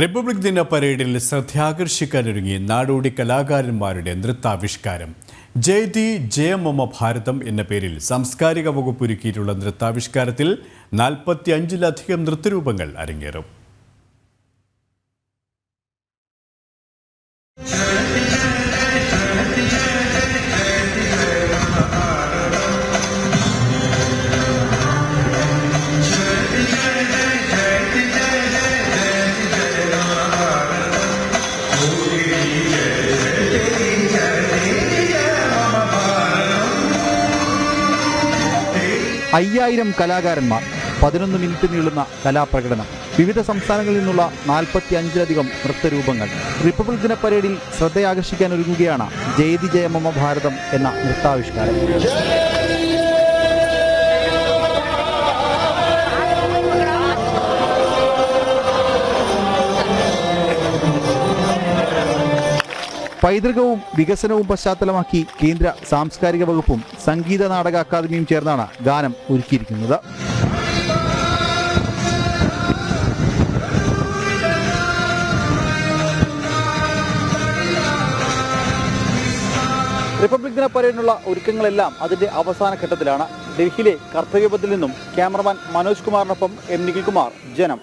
Republic ദിന പരേഡിൽ ശ്രദ്ധയാകർഷിക്കാനൊരുങ്ങി നാടോടി കലാകാരന്മാരുടെ നൃത്താവിഷ്കാരം. ജയതി ജയമമ ഭാരതം എന്ന പേരിൽ സാംസ്കാരിക വകുപ്പ് ഒരുക്കിയിട്ടുള്ള നൃത്താവിഷ്കാരത്തിൽ നാൽപ്പത്തി അഞ്ചിലധികം നൃത്തരൂപങ്ങൾ അരങ്ങേറും. അയ്യായിരം കലാകാരന്മാർ പതിനൊന്ന് മിനിറ്റ് നീളുന്ന കലാപ്രകടനം. വിവിധ സംസ്ഥാനങ്ങളിൽ നിന്നുള്ള നാൽപ്പത്തി അഞ്ചിലധികം നൃത്തരൂപങ്ങൾ. റിപ്പബ്ലിക് ദിന പരേഡിൽ ശ്രദ്ധയാകർഷിക്കാൻ ഒരുങ്ങുകയാണ് ജയതി ജയമമ ഭാരതം എന്ന നൃത്താവിഷ്കാരം പൈതൃകവും വികസനവും പശ്ചാത്തലമാക്കി കേന്ദ്ര സാംസ്കാരിക വകുപ്പും സംഗീത നാടക അക്കാദമിയും ചേർന്നാണ് ഗാനം ഒരുക്കിയിരിക്കുന്നത്. റിപ്പബ്ലിക് ദിന പരേഡിനുള്ള ഒരുക്കങ്ങളെല്ലാം അതിന്റെ അവസാന ഘട്ടത്തിലാണ്. ഡൽഹിയിലെ കർത്തവ്യപഥത്തിൽ നിന്നും ക്യാമറമാൻ മനോജ് കുമാറിനൊപ്പം എം നിഖിൽകുമാർ ജനം.